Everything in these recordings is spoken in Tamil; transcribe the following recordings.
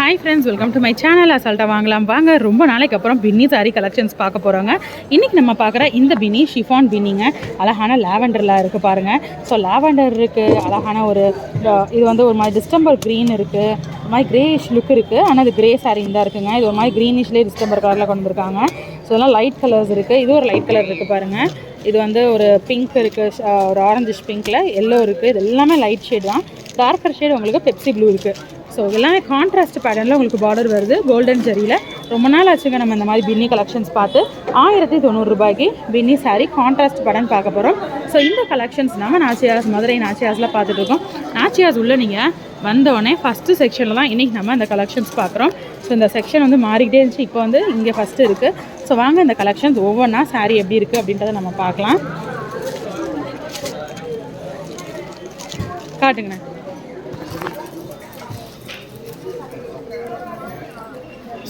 Hi friends welcome to my channel அசால்ட்டாக வாங்கலாம். வாங்க ரொம்ப நாளைக்கு அப்புறம் பின்னி சாரி கலெக்ஷன்ஸ் பார்க்க போகிறோங்க இன்றைக்கி நம்ம பார்க்குற இந்த பின்னி ஷிஃபான் பின்னிங்க. அழகான லாவெண்டரில் இருக்குது பாருங்கள் ஸோ லாவெண்டர் இருக்குது அழகான ஒரு இது வந்து ஒரு மாதிரி டிஸ்டம்பர் க்ரீன் இருக்குது ஒரு மாதிரி கிரேஷ் லுக் இருக்குது ஆனால் இது கிரே சாரி தான் இருக்குங்க. இது ஒரு மாதிரி க்ரீனிஷ்லேயே டிஸ்டம்பர் கலரில் கொண்டு வந்திருக்காங்க. ஸோ இதெல்லாம் லைட் கலர்ஸ் இருக்குது இது ஒரு லைட் கலர் இருக்குது பாருங்கள் இது வந்து ஒரு பிங்க் இருக்குது ஒரு ஆரஞ்சிஷ் பிங்க்கில் எல்லோ இருக்குது இது எல்லாமே லைட் ஷேட் தான். டார்க்கர் ஷேட் உங்களுக்கு பெப்சி ப்ளூ இருக்குது ஸோ எல்லாமே கான்ட்ராஸ்ட் பேட்டர்னில் உங்களுக்கு பார்டர் வருது. கோல்டன் ஜரியில் ரொம்ப நாள் ஆச்சுங்க நம்ம இந்த மாதிரி பின்னி கலெக்ஷன்ஸ் பார்த்து. ஆயிரத்தி தொண்ணூறுரூபாய்க்கு பின்னி saree கான்ட்ராஸ்ட் பேட்டர்ன் பார்க்க போகிறோம் ஸோ இந்த கலெக்ஷன்ஸ் நம்ம நாச்சியாஸ் மதுரை நாச்சியாஸில் பார்த்துட்டு இருக்கோம். நாச்சியாஸ் உள்ள நீங்கள் வந்தோடனே ஃபஸ்ட்டு செக்ஷனில் தான் இன்றைக்கி நம்ம இந்த கலெக்ஷன்ஸ் பார்க்குறோம். ஸோ இந்த செக்ஷன் வந்து மாறிக்கிட்டே இருந்துச்சு. இப்போ வந்து இங்கே ஃபஸ்ட்டு இருக்குது ஸோ வாங்க இந்த கலெக்ஷன்ஸ் ஒவ்வொன்றா saree எப்படி இருக்குது அப்படின்றத நம்ம பார்க்கலாம். காட்டுங்கண்ணே.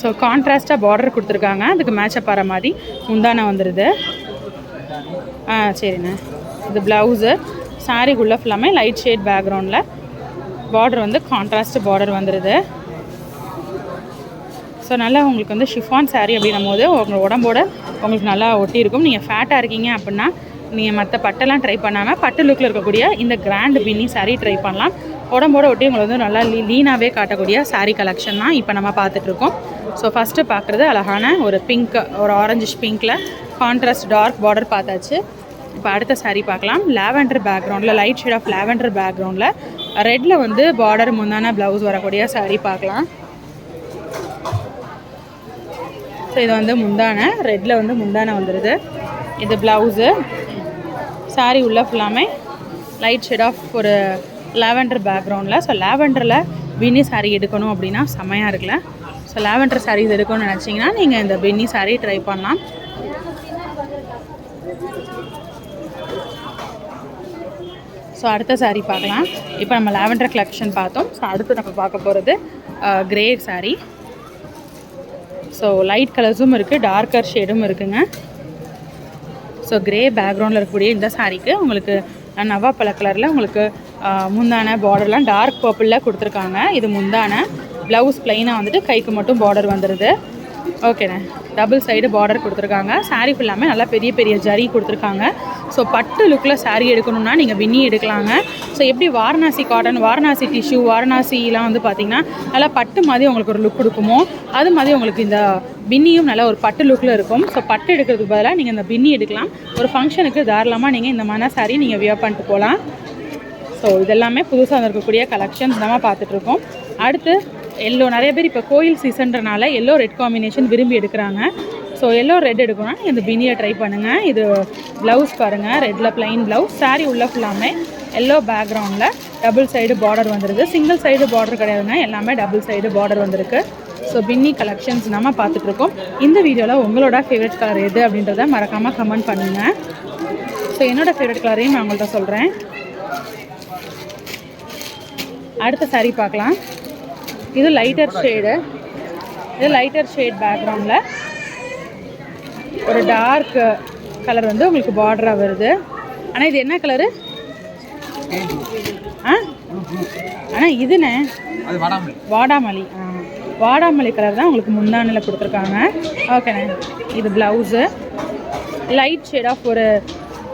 ஸோ கான்ட்ராஸ்ட்டாக பார்டர் கொடுத்துருக்காங்க. அதுக்கு மேட்சப் ஆகிற மாதிரி முந்தானை வந்துடுது ஆ சரிண்ணே. இது ப்ளவுஸு சாரீக்குள்ளே ஃபுல்லாமே லைட் ஷேட் பேக்ரவுண்டில் பார்டர் வந்து கான்ட்ராஸ்ட் பார்டர் வந்துடுது ஸோ நல்லா உங்களுக்கு வந்து ஷிஃபான் saree அப்படின்னும் போது உங்கள் உடம்போட உங்களுக்கு நல்லா ஒட்டியிருக்கும். நீங்கள் ஃபேட்டாக இருக்கீங்க அப்படின்னா நீங்கள் மற்ற பட்டெல்லாம் ட்ரை பண்ணாமல் பட்டு லுக்கில் இருக்கக்கூடிய இந்த கிராண்ட் பின்னி saree ட்ரை பண்ணலாம். உடம்போட ஒட்டி உங்களை வந்து நல்லா லீ லீனாகவே காட்டக்கூடிய சாரீ கலெக்ஷன் தான் இப்போ நம்ம பார்த்துட்ருக்கோம். ஸோ ஃபஸ்ட்டு பார்க்குறது அழகான ஒரு பிங்க் ஒரு ஆரஞ்சிஷ் பிங்க்கில் கான்ட்ராஸ்ட் டார்க் பார்டர் பார்த்தாச்சு. இப்போ அடுத்த சாரீ பார்க்கலாம். லாவெண்டர் பேக்ரவுண்டில் லைட் ஷேட் ஆஃப் லாவெண்டர் பேக்ரவுண்டில் ரெட்டில் வந்து பார்டர் முந்தான ப்ளவுஸ் வரக்கூடிய சாரீ பார்க்கலாம். ஸோ இது வந்து முந்தானை ரெட்டில் வந்து முந்தான வந்துடுது இது ப்ளவுஸு சாரீ உள்ள ஃபுல்லாமே லைட் ஷேட் ஆஃப் ஒரு லாவெண்டர் பேக்ரவுண்டில் ஸோ லாவெண்டரில் பின்னி சாரீ எடுக்கணும் அப்படின்னா செம்மையாக இருக்குல்ல. ஸோ லாவெண்டர் சாரீஸ் எடுக்கணும்னு நினச்சிங்கன்னா நீங்கள் இந்த பின்னி saree ட்ரை பண்ணலாம். ஸோ அடுத்த சாரீ பார்க்கலாம். இப்போ நம்ம லாவெண்டர் கலெக்ஷன் பார்த்தோம். ஸோ அடுத்து நம்ம பார்க்க போகிறது கிரே சாரீ ஸோ லைட் கலர்ஸும் இருக்குது டார்க்கர் ஷேடும் இருக்குங்க. ஸோ கிரே பேக்ரவுண்டில் இருக்கக்கூடிய இந்த சாரீக்கு உங்களுக்கு நவாப்பழ கலரில் உங்களுக்கு முந்தான பார்டர்லாம் டார்க் பர்பிளில் கொடுத்துருக்காங்க. இது முந்தான. ப்ளவுஸ் ப்ளைனாக வந்துட்டு கைக்கு மட்டும் பார்டர் வந்துடுது ஓகேண்ணே. டபுள் சைடு பார்டர் கொடுத்துருக்காங்க. Saree ஃபுல்லாமே நல்லா பெரிய பெரிய ஜரி கொடுத்துருக்காங்க. ஸோ பட்டு லுக்கில் saree எடுக்கணும்னா நீங்கள் வின்னி எடுக்கலாங்க. ஸோ எப்படி வாரணாசி காட்டன் வாரணாசி டிஷ்யூ வாரணாசிலாம் வந்து பார்த்திங்கன்னா நல்லா பட்டு மாதிரி உங்களுக்கு ஒரு லுக் கொடுக்குமோ அது மாதிரி உங்களுக்கு இந்த பின்னியும் நல்லா ஒரு பட்டு லுக்கில் இருக்கும். ஸோ பட்டு எடுக்கிறதுக்கு பதிலாக நீங்கள் இந்த பின்னி எடுக்கலாம். ஒரு ஃபங்க்ஷனுக்கு தாராளமாக நீங்கள் இந்த மாதிரி saree நீங்கள் வியர் பண்ணிட்டு போகலாம் ஸோ இதெல்லாமே புதுசாக இருக்கக்கூடிய கலெக்ஷன்ஸ் தான் பார்த்துட்ருக்கோம் அடுத்து எல்லோ நிறைய பேர் இப்போ கோயில் சீசன்றனால எல்லோ ரெட் காம்பினேஷன் விரும்பி எடுக்கிறாங்க. ஸோ எல்லோ ரெட் எடுக்கணும்னா நீங்கள் இந்த பினியை ட்ரை பண்ணுங்கள் இது ப்ளவுஸ் பாருங்கள் ரெட்டில் ப்ளைன் ப்ளவுஸ் saree உள்ள ஃபுல்லாமே எல்லோ பேக்ரவுண்டில் டபுள் சைடு பார்டர் வந்துருக்கு சிங்கிள் சைடு பார்டர் கிடையாதுங்க எல்லாமே டபுள் சைடு பார்டர் வந்திருக்கு. ஸோ பின்னி கலெக்ஷன்ஸ் நம்ம பார்த்துட்ருக்கோம். இந்த வீடியோவில் உங்களோட ஃபேவரட் கலர் எது அப்படின்றத மறக்காமல் கமெண்ட் பண்ணுங்கள் ஸோ என்னோடய ஃபேவரட் கலரையும் நான் உங்கள்கிட்ட சொல்கிறேன் அடுத்த saree பார்க்கலாம். இது லைட்டர் ஷேடு இது லைட்டர் ஷேட் பேக்ரவுண்டில் ஒரு டார்க் கலர் வந்து உங்களுக்கு பார்டராக வருது. ஆனால் இது என்ன கலரு ஆ? ஆனால் இதுண்ணே வடாமல் வாடாமல்லி. ஆ. வாடாமல்லி கலர் தான் உங்களுக்கு முந்தானில் கொடுத்துருக்காங்க. ஓகேண்ணே இது ப்ளவுஸு லைட் ஷேட் ஆஃப் ஒரு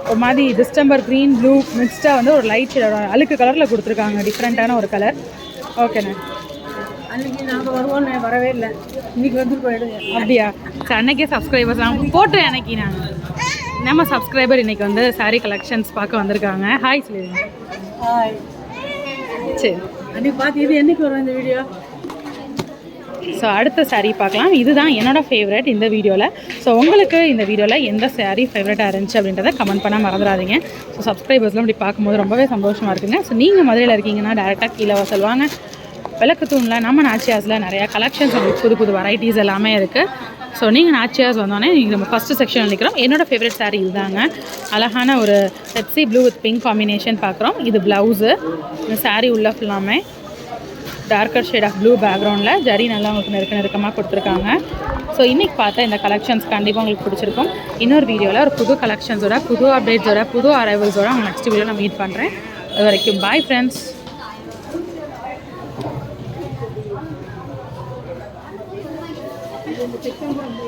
ஒரு மாதிரி டிஸ்டம்பர் க்ரீன் ப்ளூ மிக்ஸ்டாக வந்து ஒரு லைட் ஷேட் அழுக்கு கலரில் கொடுத்துருக்காங்க. டிஃப்ரெண்ட்டான ஒரு கலர் ஓகேண்ணே அன்னைக்கு நாங்கள் வருவோம்னு வரவே இல்லை. இன்னைக்கு வந்து போயிடுங்க. அப்படியா? சரி அன்னைக்கே சப்ஸ்கிரைபர்ஸ் நான் போட்டேன் அன்னைக்கு நான் நம்ம சப்ஸ்கிரைபர் இன்னைக்கு வந்து saree கலெக்ஷன்ஸ் பார்க்க வந்திருக்காங்க. ஹாய் சொல்லிடுங்க ஹாய் சரி. அன்னைக்கு பார்த்து இது என்னைக்கு வரும் இந்த வீடியோ ஸோ அடுத்த saree பார்க்கலாம். இதுதான் என்னோட ஃபேவரட் இந்த வீடியோவில் ஸோ உங்களுக்கு இந்த வீடியோவில் எந்த saree ஃபேவரட்டாக இருந்துச்சு அப்படின்றத கமெண்ட் பண்ண மறந்துடாதீங்க. ஸோ சப்ஸ்கிரைபர்ஸ்லாம் இப்படி பார்க்கும்போது ரொம்பவே சந்தோஷமாக இருக்குங்க. ஸோ நீங்கள் மதுரையில் இருக்கீங்கன்னா டேரெக்டாக கீழே சொல்லுவாங்க. விளக்கு தூணில் நம்ம நாச்சியாஸில் நிறையா கலெக்ஷன்ஸ் உங்களுக்கு புது புது வெரைட்டிஸ் எல்லாமே இருக்குது ஸோ நீங்கள் நாச்சியாஸ் வந்தோடனே நீங்கள் நம்ம ஃபஸ்ட்டு செக்ஷன் நிற்கிறோம் என்னோடய ஃபேவரட் saree இதுதாங்க. அழகான ஒரு Pepsi blue with pink combination பார்க்குறோம் இது ப்ளவுஸு இந்த சாரீ உள்ள ஃபுல்லாமே டார்க்கர் ஷேட் ஆஃப் ப்ளூ பேக்ரவுண்டில் ஜரி நல்லா உங்களுக்கு நெருக்க நெருக்கமாக கொடுத்துருக்காங்க. ஸோ இன்றைக்கி பார்த்தா இந்த கலெக்ஷன்ஸ் கண்டிப்பாக உங்களுக்கு பிடிச்சிருக்கும். இன்னொரு வீடியோவில் ஒரு புது கலெக்ஷன்ஸோட புது அப்டேட்ஸோட புது அரைவல்ஸோட அவங்க நெக்ஸ்ட் வீடியோவில் நான் மீட் பண்ணுறேன் அது வரைக்கும் பாய் ஃப்ரெண்ட்ஸ் 頑張れ。